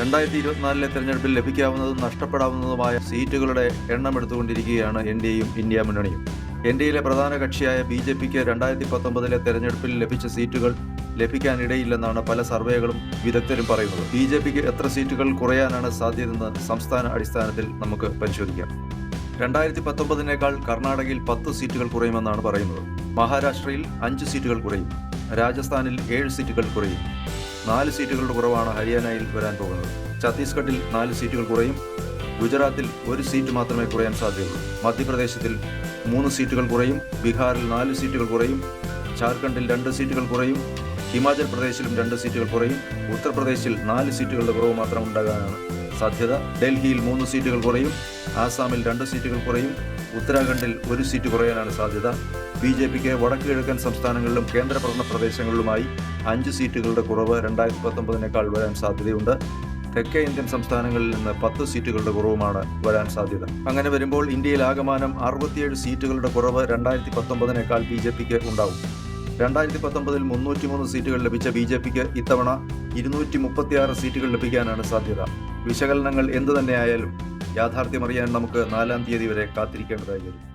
രണ്ടായിരത്തി ഇരുപത്തിനാലിലെ തെരഞ്ഞെടുപ്പിൽ ലഭിക്കാവുന്നതും നഷ്ടപ്പെടാവുന്നതുമായ സീറ്റുകളുടെ എണ്ണം എടുത്തുകൊണ്ടിരിക്കുകയാണ് എൻ ഡി എയും ഇന്ത്യ മുന്നണിയും. എൻ ഡി എയിലെ പ്രധാന കക്ഷിയായ ബി ജെ പിക്ക് രണ്ടായിരത്തി പത്തൊമ്പതിലെ തെരഞ്ഞെടുപ്പിൽ ലഭിച്ച സീറ്റുകൾ ലഭിക്കാനിടയില്ലെന്നാണ് പല സർവേകളും വിദഗ്ധരും പറയുന്നത്. ബി ജെ പിക്ക് എത്ര സീറ്റുകൾ കുറയാനാണ് സാധ്യതയെന്ന് സംസ്ഥാന അടിസ്ഥാനത്തിൽ നമുക്ക് പരിശോധിക്കാം. രണ്ടായിരത്തി പത്തൊമ്പതിനേക്കാൾ കർണാടകയിൽ പത്ത് സീറ്റുകൾ കുറയുമെന്നാണ് പറയുന്നത്. മഹാരാഷ്ട്രയിൽ അഞ്ച് സീറ്റുകൾ കുറയും. രാജസ്ഥാനിൽ ഏഴ് സീറ്റുകൾ കുറയും. നാല് സീറ്റുകളുടെ കുറവാണ് ഹരിയാനയിൽ വരാൻ പോകുന്നത്. ഛത്തീസ്ഗഡിൽ നാല് സീറ്റുകൾ കുറയും. ഗുജറാത്തിൽ ഒരു സീറ്റ് മാത്രമേ കുറയാൻ സാധ്യതയുള്ളൂ. മധ്യപ്രദേശത്തിൽ മൂന്ന് സീറ്റുകൾ കുറയും. ബീഹാറിൽ നാല് സീറ്റുകൾ കുറയും. ജാർഖണ്ഡിൽ രണ്ട് സീറ്റുകൾ കുറയും. ഹിമാചൽ പ്രദേശിലും രണ്ട് സീറ്റുകൾ കുറയും. ഉത്തർപ്രദേശിൽ നാല് സീറ്റുകളുടെ കുറവ് മാത്രം ഉണ്ടാകാനാണ് സാധ്യത. ഡൽഹിയിൽ മൂന്ന് സീറ്റുകൾ കുറയും. ആസാമിൽ രണ്ട് സീറ്റുകൾ കുറയും. ഉത്തരാഖണ്ഡിൽ ഒരു സീറ്റ് കുറയാനാണ് സാധ്യത. ബി ജെ പിക്ക് വടക്ക് കിഴക്കൻ സംസ്ഥാനങ്ങളിലും കേന്ദ്രഭരണ പ്രദേശങ്ങളിലുമായി അഞ്ച് സീറ്റുകളുടെ കുറവ് രണ്ടായിരത്തി പത്തൊമ്പതിനേക്കാൾ വരാൻ സാധ്യതയുണ്ട്. തെക്കേ ഇന്ത്യൻ സംസ്ഥാനങ്ങളിൽ നിന്ന് പത്ത് സീറ്റുകളുടെ കുറവുമാണ് വരാൻ സാധ്യത. അങ്ങനെ വരുമ്പോൾ ഇന്ത്യയിൽ ആകമാനം അറുപത്തിയേഴ് സീറ്റുകളുടെ കുറവ് രണ്ടായിരത്തി പത്തൊമ്പതിനേക്കാൾ ബി ജെ പിക്ക് ഉണ്ടാവും. രണ്ടായിരത്തി പത്തൊമ്പതിൽ മുന്നൂറ്റിമൂന്ന് സീറ്റുകൾ ലഭിച്ച ബി ജെ പിക്ക് ഇത്തവണ ഇരുന്നൂറ്റി മുപ്പത്തിയാറ് സീറ്റുകൾ ലഭിക്കാനാണ് സാധ്യത. വിശകലനങ്ങൾ എന്തു തന്നെയായാലും യാഥാർത്ഥ്യമറിയാൻ നമുക്ക് നാലാം തീയതി വരെ കാത്തിരിക്കേണ്ടതായി വരും.